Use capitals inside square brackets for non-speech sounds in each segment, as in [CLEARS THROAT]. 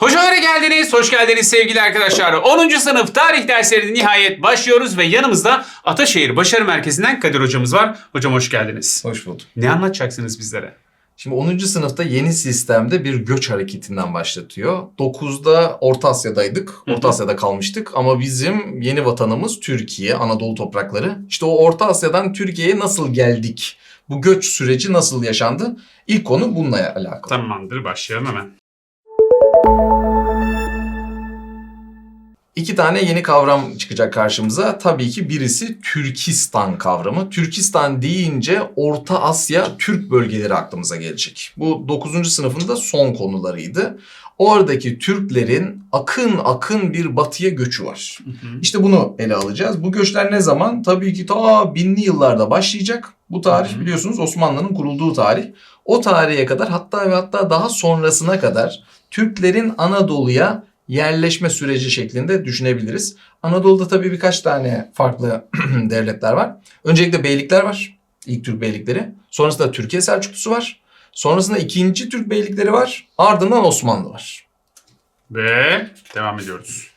Hocalara geldiniz, hoş geldiniz sevgili arkadaşlar. 10. sınıf tarih derslerine nihayet başlıyoruz ve yanımızda Ataşehir Başarı Merkezi'nden Kadir hocamız var. Hocam hoş geldiniz. Hoş bulduk. Ne anlatacaksınız bizlere? Şimdi 10. sınıfta yeni sistemde bir göç hareketinden başlatıyor. 9'da Orta Asya'daydık. Orta Asya'da kalmıştık ama bizim yeni vatanımız Türkiye, Anadolu toprakları. İşte o Orta Asya'dan Türkiye'ye nasıl geldik? Bu göç süreci nasıl yaşandı? İlk konu bununla alakalı. Tamamdır, başlayalım hemen. İki tane yeni kavram çıkacak karşımıza. Tabii ki birisi Türkistan kavramı. Türkistan deyince Orta Asya Türk bölgeleri aklımıza gelecek. Bu 9. sınıfında son konularıydı. Oradaki Türklerin akın akın bir batıya göçü var. İşte bunu ele alacağız. Bu göçler ne zaman? Tabii ki ta binli yıllarda başlayacak. Bu tarih biliyorsunuz Osmanlı'nın kurulduğu tarih. O tarihe kadar hatta ve hatta daha sonrasına kadar Türklerin Anadolu'ya yerleşme süreci şeklinde düşünebiliriz. Anadolu'da tabii birkaç tane farklı [CLEARS THROAT] devletler var. Öncelikle beylikler var. İlk Türk beylikleri. Sonrasında Türkiye Selçuklusu var. Sonrasında ikinci Türk beylikleri var. Ardından Osmanlı var. Ve devam ediyoruz.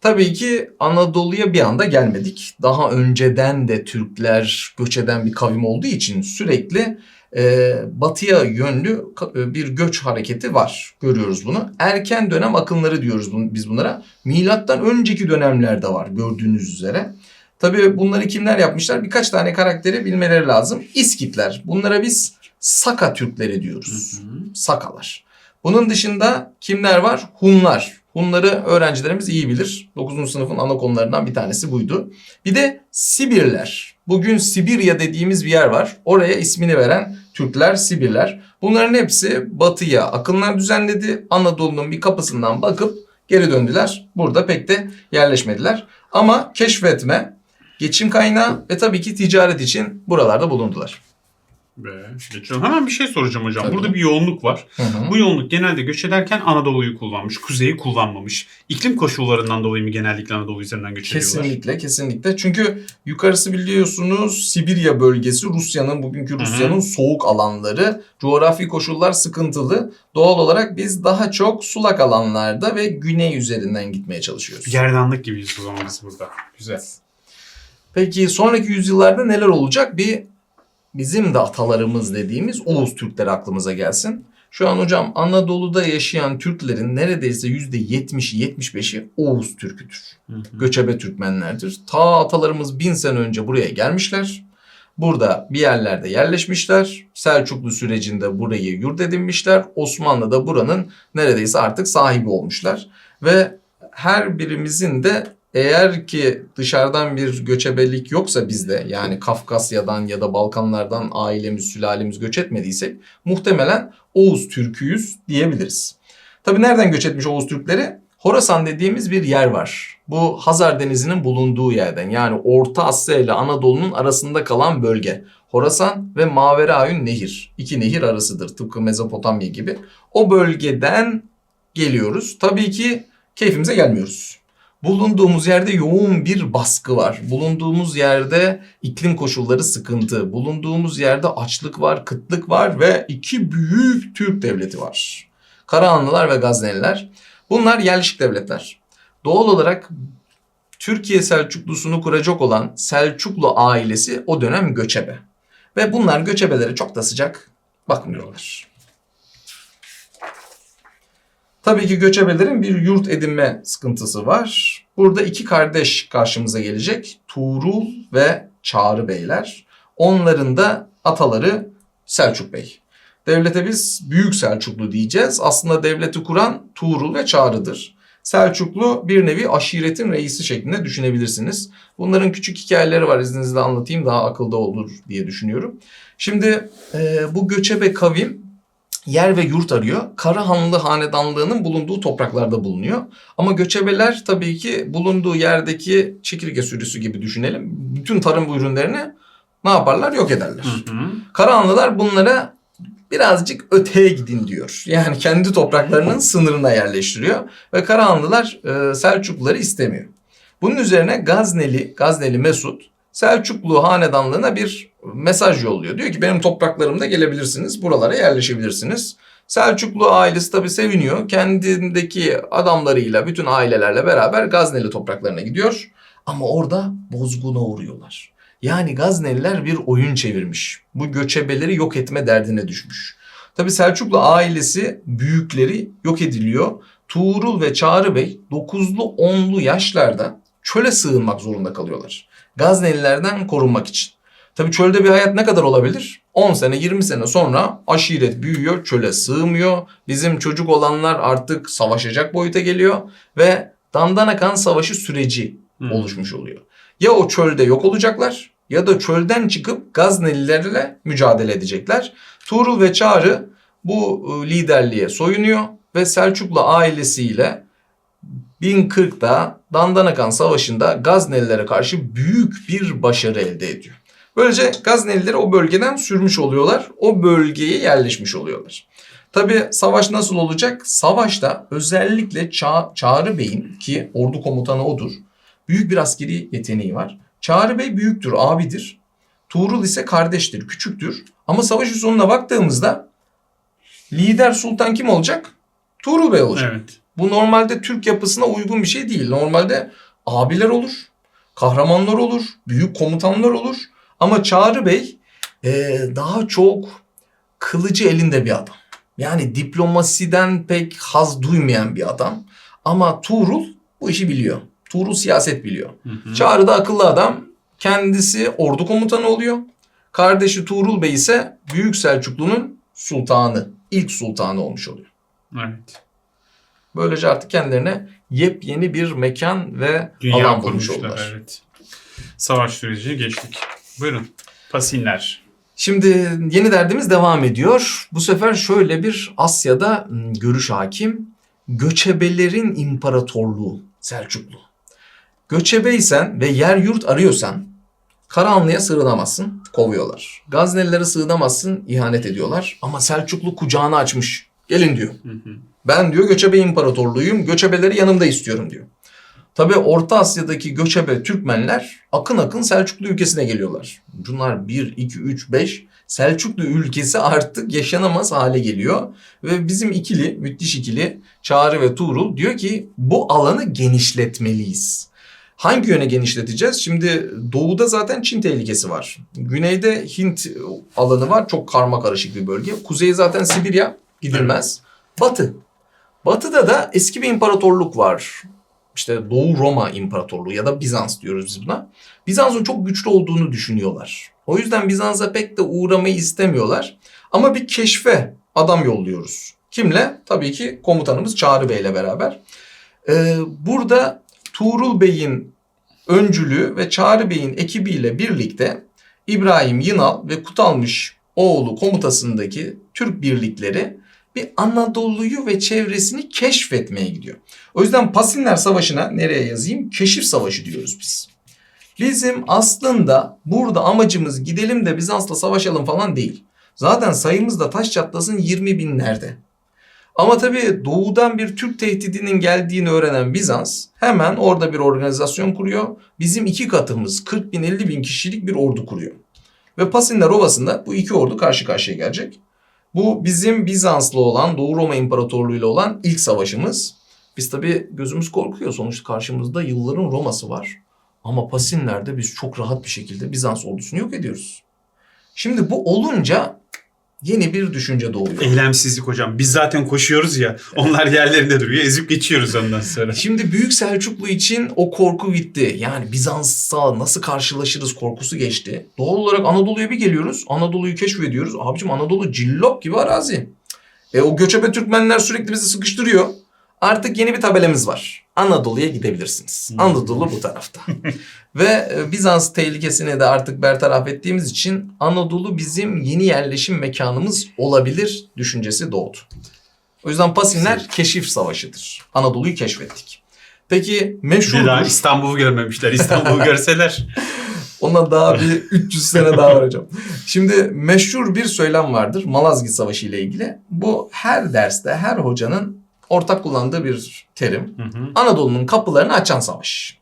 Tabii ki Anadolu'ya bir anda gelmedik. Daha önceden de Türkler göç eden bir kavim olduğu için sürekli e, batıya yönlü e, bir göç hareketi var. Görüyoruz bunu. Erken dönem akınları diyoruz biz bunlara. Milattan önceki dönemlerde var gördüğünüz üzere. Tabii bunları kimler yapmışlar? Birkaç tane karakteri bilmeleri lazım. İskitler. Bunlara biz Saka Türkleri diyoruz. Sakalar. Bunun dışında kimler var? Hunlar. Hunları öğrencilerimiz iyi bilir. 9. sınıfın ana konularından bir tanesi buydu. Bir de Sibirler. Bugün Sibirya dediğimiz bir yer var. Oraya ismini veren Türkler, Sibirler. Bunların hepsi batıya akınlar düzenledi. Anadolu'nun bir kapısından bakıp geri döndüler. Burada pek de yerleşmediler. Ama keşfetme, geçim kaynağı ve tabii ki ticaret için buralarda bulundular. Ve geçiyorum. Hemen bir şey soracağım hocam. Tabii. Burada bir yoğunluk var. Hı hı. Bu yoğunluk genelde göç ederken Anadolu'yu kullanmış, kuzeyi kullanmamış. İklim koşullarından dolayı mı genellikle Anadolu üzerinden göç ediyorlar? Kesinlikle kesinlikle. Çünkü yukarısı biliyorsunuz Sibirya bölgesi Rusya'nın bugünkü. Rusya'nın soğuk alanları. Coğrafi koşullar sıkıntılı. Doğal olarak biz daha çok sulak alanlarda ve güney üzerinden gitmeye çalışıyoruz. Gerdanlık gibiyiz o zaman biz burada. Güzel. Peki sonraki yüzyıllarda neler olacak? Bir bizim de atalarımız dediğimiz Oğuz Türkleri aklımıza gelsin. Şu an hocam Anadolu'da yaşayan Türklerin neredeyse %70'i 75'i Oğuz Türküdür. Hı hı. göçebe Türkmenlerdir. Ta atalarımız bin sene önce buraya gelmişler. Burada bir yerlerde yerleşmişler. Selçuklu sürecinde burayı yurt edinmişler. Osmanlı da buranın neredeyse artık sahibi olmuşlar. Ve her birimizin de eğer ki dışarıdan bir göçebelik yoksa bizde yani Kafkasya'dan ya da Balkanlardan ailemiz, sülalemiz göç etmediysek muhtemelen Oğuz Türküyüz diyebiliriz. Tabi nereden göç etmiş Oğuz Türkleri? Horasan dediğimiz bir yer var. Bu Hazar Denizi'nin bulunduğu yerden yani Orta Asya ile Anadolu'nun arasında kalan bölge. Horasan ve Maveraün Nehir. İki nehir arasıdır tıpkı Mezopotamya gibi. O bölgeden geliyoruz. Tabii ki keyfimize gelmiyoruz. Bulunduğumuz yerde yoğun bir baskı var. Bulunduğumuz yerde iklim koşulları sıkıntı. Bulunduğumuz yerde açlık var, kıtlık var ve iki büyük Türk devleti var. Karahanlılar ve Gazneliler. Bunlar yerleşik devletler. Doğal olarak Türkiye Selçuklusunu kuracak olan Selçuklu ailesi o dönem göçebe. Ve bunlar göçebelere çok da sıcak bakmıyorlar. Tabii ki göçebelerin bir yurt edinme sıkıntısı var. Burada iki kardeş karşımıza gelecek. Tuğrul ve Çağrı Beyler. Onların da ataları Selçuk Bey. Devlete biz Büyük Selçuklu diyeceğiz. Aslında devleti kuran Tuğrul ve Çağrı'dır. Selçuklu bir nevi aşiretin reisi şeklinde düşünebilirsiniz. Bunların küçük hikayeleri var izninizle anlatayım daha akılda olur diye düşünüyorum. Şimdi e, bu göçebe kavim yer ve yurt arıyor. Karahanlı hanedanlığının bulunduğu topraklarda bulunuyor. Ama göçebeler tabii ki bulunduğu yerdeki çekirge sürüsü gibi düşünelim. Bütün tarım ürünlerini ne yaparlar? Yok ederler. Hı hı. Karahanlılar bunlara birazcık öteye gidin diyor. Yani kendi topraklarının sınırına yerleştiriyor. Ve Karahanlılar e, Selçukluları istemiyor. Bunun üzerine Gazneli, Gazneli Mesut Selçuklu hanedanlığına bir mesaj yolluyor. Diyor ki benim topraklarımda gelebilirsiniz, buralara yerleşebilirsiniz. Selçuklu ailesi tabi seviniyor. Kendindeki adamlarıyla, bütün ailelerle beraber Gazneli topraklarına gidiyor. Ama orada bozguna uğruyorlar. Yani Gazneliler bir oyun çevirmiş. Bu göçebeleri yok etme derdine düşmüş. Tabi Selçuklu ailesi büyükleri yok ediliyor. Tuğrul ve Çağrı Bey 9'lu 10'lu yaşlarda çöle sığınmak zorunda kalıyorlar. Gaznelilerden korunmak için. Tabi çölde bir hayat ne kadar olabilir? 10 sene 20 sene sonra aşiret büyüyor, çöle sığmıyor. Bizim çocuk olanlar artık savaşacak boyuta geliyor ve Dandanakan Savaşı süreci Hmm. oluşmuş oluyor. Ya o çölde yok olacaklar ya da çölden çıkıp Gaznelilerle mücadele edecekler. Tuğrul ve Çağrı bu e, liderliğe soyunuyor ve Selçuklu ailesiyle 1040'da Dandanakan Savaşı'nda Gaznelilere karşı büyük bir başarı elde ediyor. Böylece Gaznelileri o bölgeden sürmüş oluyorlar. O bölgeye yerleşmiş oluyorlar. Tabi savaş nasıl olacak? Savaşta özellikle Ça- Çağrı Bey'in ki ordu komutanı odur. Büyük bir askeri yeteneği var. Çağrı Bey büyüktür, abidir. Tuğrul ise kardeştir, küçüktür. Ama savaşın sonuna baktığımızda lider sultan kim olacak? Tuğrul Bey olacak. Evet. Bu normalde Türk yapısına uygun bir şey değil. Normalde abiler olur, kahramanlar olur, büyük komutanlar olur. Ama Çağrı Bey eee, daha çok kılıcı elinde bir adam. Yani diplomasiden pek haz duymayan bir adam. Ama Tuğrul bu işi biliyor. Tuğrul siyaset biliyor. Hı hı. Çağrı da akıllı adam. Kendisi ordu komutanı oluyor. Kardeşi Tuğrul Bey ise Büyük Selçuklu'nun sultanı. ilk sultanı olmuş oluyor. Evet. Böylece artık kendilerine yepyeni bir mekan ve Dünya alan bulmuş oldular. Evet. Savaş sürecini geçtik. Buyurun. Pasinler. Şimdi yeni derdimiz devam ediyor. Bu sefer şöyle bir Asya'da hmm, görüş hakim. Göçebelerin imparatorluğu Selçuklu. Göçebeysen ve yer yurt arıyorsan Karahanlı'ya sığınamazsın, kovuyorlar. Gaznelilere sığınamazsın, ihanet ediyorlar. Ama Selçuklu kucağını açmış. Gelin diyor. Hı hı. Ben diyor göçebe imparatorluğuyum, göçebeleri yanımda istiyorum diyor. Tabi Orta Asya'daki göçebe Türkmenler akın akın Selçuklu ülkesine geliyorlar. Bunlar 1, 2, 3, 5 Selçuklu ülkesi artık yaşanamaz hale geliyor. Ve bizim ikili, müthiş ikili Çağrı ve Tuğrul diyor ki bu alanı genişletmeliyiz. Hangi yöne genişleteceğiz? Şimdi doğuda zaten Çin tehlikesi var. Güneyde Hint alanı var. Çok karma karışık bir bölge. Kuzey zaten Sibirya gidilmez. Batı. Batı'da da eski bir imparatorluk var. İşte Doğu Roma İmparatorluğu ya da Bizans diyoruz biz buna. Bizans'ın çok güçlü olduğunu düşünüyorlar. O yüzden Bizans'a pek de uğramayı istemiyorlar. Ama bir keşfe adam yolluyoruz. Kimle? Tabii ki komutanımız Çağrı Bey'le beraber. Ee, burada Tuğrul Bey'in öncülüğü ve Çağrı Bey'in ekibiyle birlikte İbrahim Yınal ve Kutalmış oğlu komutasındaki Türk birlikleri bir Anadolu'yu ve çevresini keşfetmeye gidiyor. O yüzden Pasinler Savaşı'na nereye yazayım? Keşif Savaşı diyoruz biz. Bizim aslında burada amacımız gidelim de Bizans'la savaşalım falan değil. Zaten sayımız da taş çatlasın 20 binlerde. Ama tabii doğudan bir Türk tehdidinin geldiğini öğrenen Bizans hemen orada bir organizasyon kuruyor. Bizim iki katımız 40 bin 50 bin kişilik bir ordu kuruyor. Ve Pasinler Ovası'nda bu iki ordu karşı karşıya gelecek. Bu bizim Bizans'la olan Doğu Roma İmparatorluğu ile olan ilk savaşımız. Biz tabii gözümüz korkuyor. Sonuçta karşımızda yılların Roma'sı var. Ama Pasinler'de biz çok rahat bir şekilde Bizans ordusunu yok ediyoruz. Şimdi bu olunca yeni bir düşünce doğuyor. Eylemsizlik hocam. Biz zaten koşuyoruz ya. Onlar yerlerinde duruyor. Ezip geçiyoruz ondan sonra. Şimdi Büyük Selçuklu için o korku bitti. Yani Bizans'a nasıl karşılaşırız korkusu geçti. Doğal olarak Anadolu'ya bir geliyoruz. Anadolu'yu keşfediyoruz. Abicim Anadolu cillop gibi arazi. E o göçebe Türkmenler sürekli bizi sıkıştırıyor. Artık yeni bir tabelamız var. Anadolu'ya gidebilirsiniz. Hmm. Anadolu bu tarafta. [LAUGHS] Ve e, Bizans tehlikesini de artık bertaraf ettiğimiz için Anadolu bizim yeni yerleşim mekanımız olabilir düşüncesi doğdu. O yüzden Pasinler keşif savaşıdır. Anadolu'yu keşfettik. Peki Bir daha meşhur İstanbul'u görmemişler. İstanbul'u [LAUGHS] görseler. ona daha bir 300 sene daha var hocam. Şimdi meşhur bir söylem vardır Malazgirt Savaşı ile ilgili. Bu her derste her hocanın ortak kullandığı bir terim. Hı hı. Anadolu'nun kapılarını açan savaş.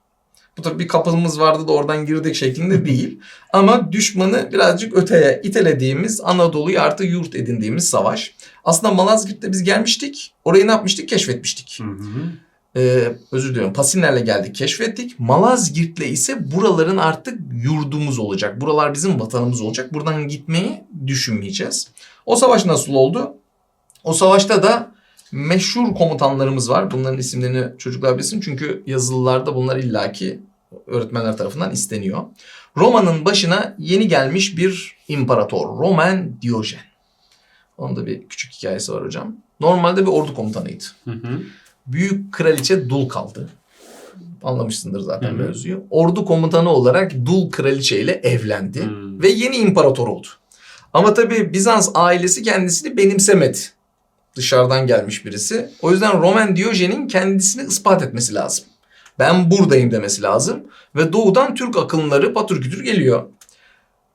Bu tabii bir kapımız vardı da oradan girdik şeklinde [LAUGHS] değil. Ama düşmanı birazcık öteye itelediğimiz Anadolu'yu artık yurt edindiğimiz savaş. Aslında Malazgirt'te biz gelmiştik. Orayı ne yapmıştık? Keşfetmiştik. Hı hı. Ee, özür diliyorum. Pasinlerle geldik, keşfettik. Malazgirt'le ise buraların artık yurdumuz olacak. Buralar bizim vatanımız olacak. Buradan gitmeyi düşünmeyeceğiz. O savaş nasıl oldu? O savaşta da meşhur komutanlarımız var. Bunların isimlerini çocuklar bilsin. Çünkü yazılılarda bunlar illaki öğretmenler tarafından isteniyor. Roma'nın başına yeni gelmiş bir imparator. Roman Diyojen. Onun da bir küçük hikayesi var hocam. Normalde bir ordu komutanıydı. Hı hı. Büyük kraliçe dul kaldı. Anlamışsındır zaten Hı hı. mevzuyu. Ordu komutanı olarak dul kraliçe ile evlendi. Hı. Ve yeni imparator oldu. Ama tabii Bizans ailesi kendisini benimsemedi. Dışarıdan gelmiş birisi. O yüzden Roman Diyojen'in kendisini ispat etmesi lazım. Ben buradayım demesi lazım. Ve doğudan Türk akınları patürkütür geliyor.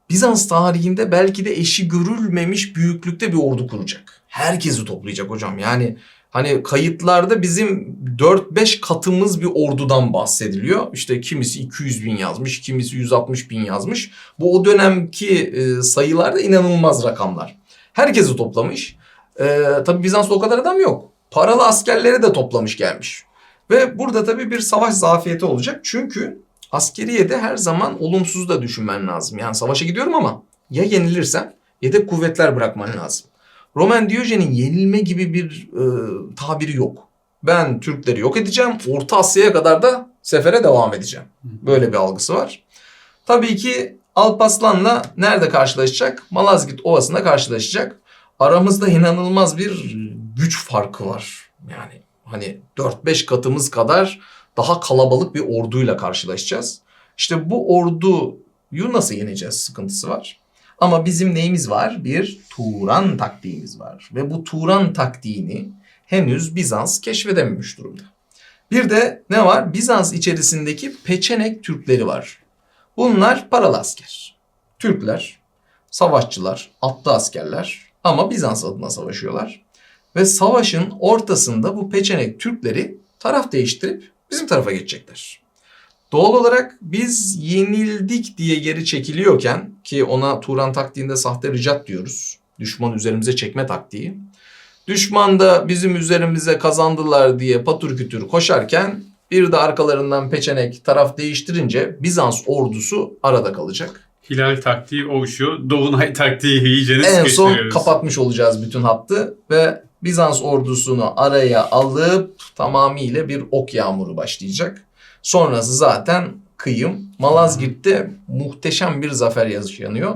Bizans tarihinde belki de eşi görülmemiş büyüklükte bir ordu kuracak. Herkesi toplayacak hocam. Yani hani kayıtlarda bizim 4-5 katımız bir ordudan bahsediliyor. İşte kimisi 200 bin yazmış, kimisi 160 bin yazmış. Bu o dönemki e, sayılarda inanılmaz rakamlar. Herkesi toplamış. E, tabii Bizans'ta o kadar adam yok. Paralı askerleri de toplamış gelmiş. Ve burada tabii bir savaş zafiyeti olacak. Çünkü askeriyede her zaman olumsuz da düşünmen lazım. Yani savaşa gidiyorum ama ya yenilirsem yedek kuvvetler bırakman lazım. Roman Diyojen'in yenilme gibi bir e, tabiri yok. Ben Türkleri yok edeceğim. Orta Asya'ya kadar da sefere devam edeceğim. Böyle bir algısı var. Tabii ki Alparslan'la nerede karşılaşacak? Malazgirt Ovası'nda karşılaşacak. Aramızda inanılmaz bir güç farkı var. Yani hani 4-5 katımız kadar daha kalabalık bir orduyla karşılaşacağız. İşte bu orduyu nasıl yeneceğiz sıkıntısı var. Ama bizim neyimiz var? Bir Turan taktiğimiz var. Ve bu Turan taktiğini henüz Bizans keşfedememiş durumda. Bir de ne var? Bizans içerisindeki Peçenek Türkleri var. Bunlar paralı asker. Türkler, savaşçılar, atlı askerler ama Bizans adına savaşıyorlar. Ve savaşın ortasında bu Peçenek Türkleri taraf değiştirip bizim tarafa geçecekler. Doğal olarak biz yenildik diye geri çekiliyorken ki ona Turan taktiğinde sahte ricat diyoruz. Düşman üzerimize çekme taktiği. Düşman da bizim üzerimize kazandılar diye patır kütür koşarken bir de arkalarından peçenek taraf değiştirince Bizans ordusu arada kalacak. Hilal taktiği o şu. Doğunay taktiği iyicene En son kapatmış olacağız bütün hattı ve Bizans ordusunu araya alıp tamamıyla bir ok yağmuru başlayacak. Sonrası zaten kıyım. Malazgirt'te muhteşem bir zafer yaşanıyor.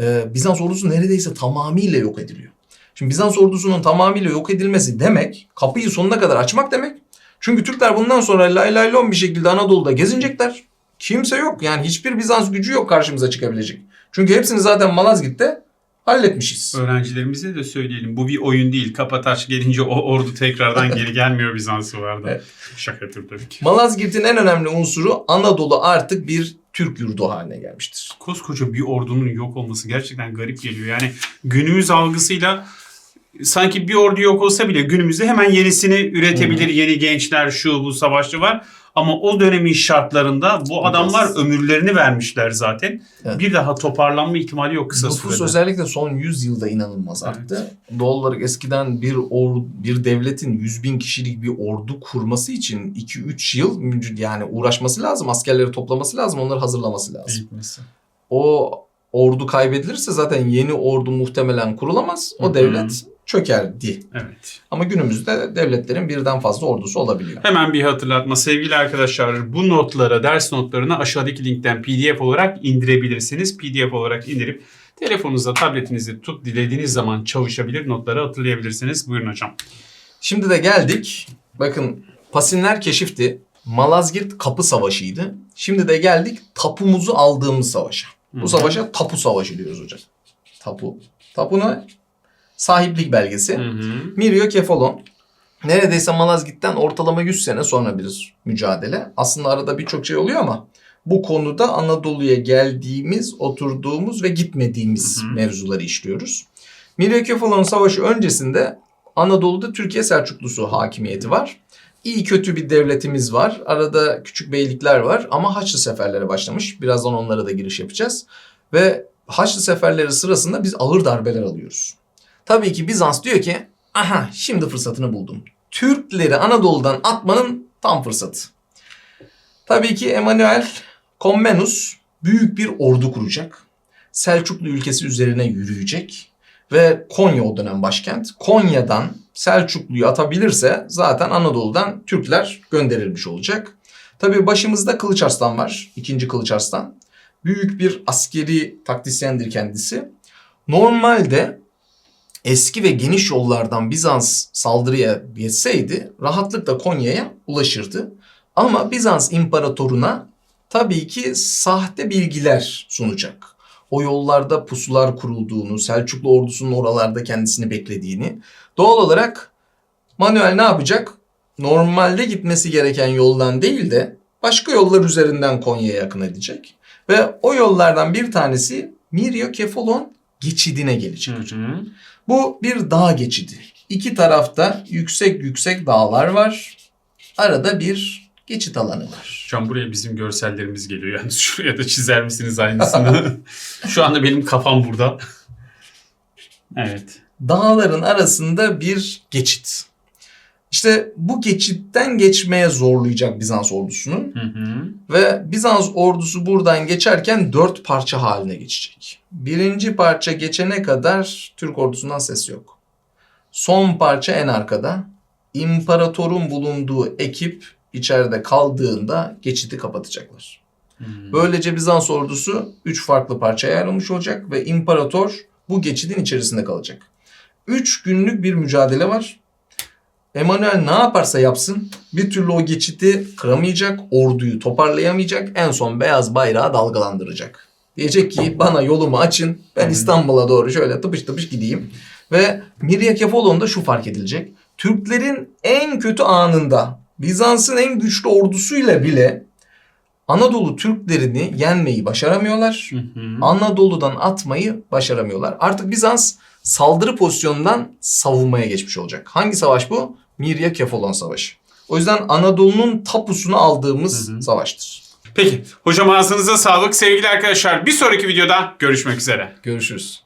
Ee, Bizans ordusu neredeyse tamamıyla yok ediliyor. Şimdi Bizans ordusunun tamamıyla yok edilmesi demek kapıyı sonuna kadar açmak demek. Çünkü Türkler bundan sonra lay lay lon bir şekilde Anadolu'da gezinecekler. Kimse yok yani hiçbir Bizans gücü yok karşımıza çıkabilecek. Çünkü hepsini zaten Malazgirt'te halletmişiz. Öğrencilerimize de söyleyelim. Bu bir oyun değil. Kapataş gelince o ordu tekrardan geri gelmiyor Bizans'ı vardı. Evet. Şaka tabii ki. Malazgirt'in en önemli unsuru Anadolu artık bir Türk yurdu haline gelmiştir. Koskoca bir ordunun yok olması gerçekten garip geliyor. Yani günümüz algısıyla sanki bir ordu yok olsa bile günümüzde hemen yenisini üretebilir. Yeni gençler şu bu savaşçı var. Ama o dönemin şartlarında bu adamlar ömürlerini vermişler zaten. Evet. Bir daha toparlanma ihtimali yok kısa Nüfus sürede. özellikle son 100 yılda inanılmaz arttı. Doğal olarak eskiden bir or, bir devletin 100 bin kişilik bir ordu kurması için 2-3 yıl yani uğraşması lazım. Askerleri toplaması lazım. Onları hazırlaması lazım. Eğitmesi. O ordu kaybedilirse zaten yeni ordu muhtemelen kurulamaz. O devlet çökerdi. Evet. Ama günümüzde devletlerin birden fazla ordusu olabiliyor. Hemen bir hatırlatma sevgili arkadaşlar bu notlara ders notlarını aşağıdaki linkten pdf olarak indirebilirsiniz. pdf olarak indirip telefonunuzda tabletinizde tutup dilediğiniz zaman çalışabilir notları hatırlayabilirsiniz. Buyurun hocam. Şimdi de geldik. Bakın Pasinler keşifti. Malazgirt kapı savaşıydı. Şimdi de geldik tapumuzu aldığımız savaşa. Bu savaşa tapu savaşı diyoruz hocam. Tapu. Tapu ne? Sahiplik belgesi. Hı hı. Mirio Kefalon. Neredeyse Malazgirt'ten ortalama 100 sene sonra bir mücadele. Aslında arada birçok şey oluyor ama bu konuda Anadolu'ya geldiğimiz, oturduğumuz ve gitmediğimiz Hı hı. mevzuları işliyoruz. Mirio Kefalon Savaşı öncesinde Anadolu'da Türkiye Selçuklusu hakimiyeti var. İyi kötü bir devletimiz var. Arada küçük beylikler var ama Haçlı seferlere başlamış. Birazdan onlara da giriş yapacağız. Ve Haçlı seferleri sırasında biz ağır darbeler alıyoruz. Tabii ki Bizans diyor ki aha şimdi fırsatını buldum. Türkleri Anadolu'dan atmanın tam fırsatı. Tabii ki Emanuel Komnenus büyük bir ordu kuracak. Selçuklu ülkesi üzerine yürüyecek ve Konya o dönem başkent. Konya'dan Selçuklu'yu atabilirse zaten Anadolu'dan Türkler gönderilmiş olacak. Tabii başımızda Kılıç Arslan var. ikinci Kılıç Arslan. Büyük bir askeri taktisyendir kendisi. Normalde eski ve geniş yollardan Bizans saldırıya geçseydi rahatlıkla Konya'ya ulaşırdı. Ama Bizans imparatoruna tabii ki sahte bilgiler sunacak. O yollarda pusular kurulduğunu, Selçuklu ordusunun oralarda kendisini beklediğini. Doğal olarak Manuel ne yapacak? Normalde gitmesi gereken yoldan değil de başka yollar üzerinden Konya'ya yakın edecek. Ve o yollardan bir tanesi Mirio Kefalon geçidine gelecek. Hı hı. Bu bir dağ geçidi. İki tarafta yüksek yüksek dağlar var. Arada bir geçit alanı var. Şu an buraya bizim görsellerimiz geliyor. Yani [LAUGHS] şuraya da çizer misiniz aynısını? [LAUGHS] Şu anda benim kafam burada. Evet. Dağların arasında bir geçit. İşte bu geçitten geçmeye zorlayacak Bizans ordusunu. Hı hı. Ve Bizans ordusu buradan geçerken dört parça haline geçecek. Birinci parça geçene kadar Türk ordusundan ses yok. Son parça en arkada. İmparatorun bulunduğu ekip içeride kaldığında geçidi kapatacaklar. Hı. Böylece Bizans ordusu 3 farklı parçaya ayrılmış olacak ve imparator bu geçidin içerisinde kalacak. 3 günlük bir mücadele var. Emanuel ne yaparsa yapsın bir türlü o geçiti kıramayacak, orduyu toparlayamayacak, en son beyaz bayrağı dalgalandıracak. Diyecek ki bana yolumu açın, ben. İstanbul'a doğru şöyle tıpış tıpış gideyim. Ve Mirya Kefalon'da şu fark edilecek. Türklerin en kötü anında Bizans'ın en güçlü ordusuyla bile Anadolu Türklerini yenmeyi başaramıyorlar. Hı hı. Anadolu'dan atmayı başaramıyorlar. Artık Bizans saldırı pozisyonundan savunmaya geçmiş olacak. Hangi savaş bu? Mirya Kefalon Savaşı. O yüzden Anadolu'nun tapusunu aldığımız Hı hı. savaştır. Peki. Hocam ağzınıza sağlık. Sevgili arkadaşlar bir sonraki videoda görüşmek üzere. Görüşürüz.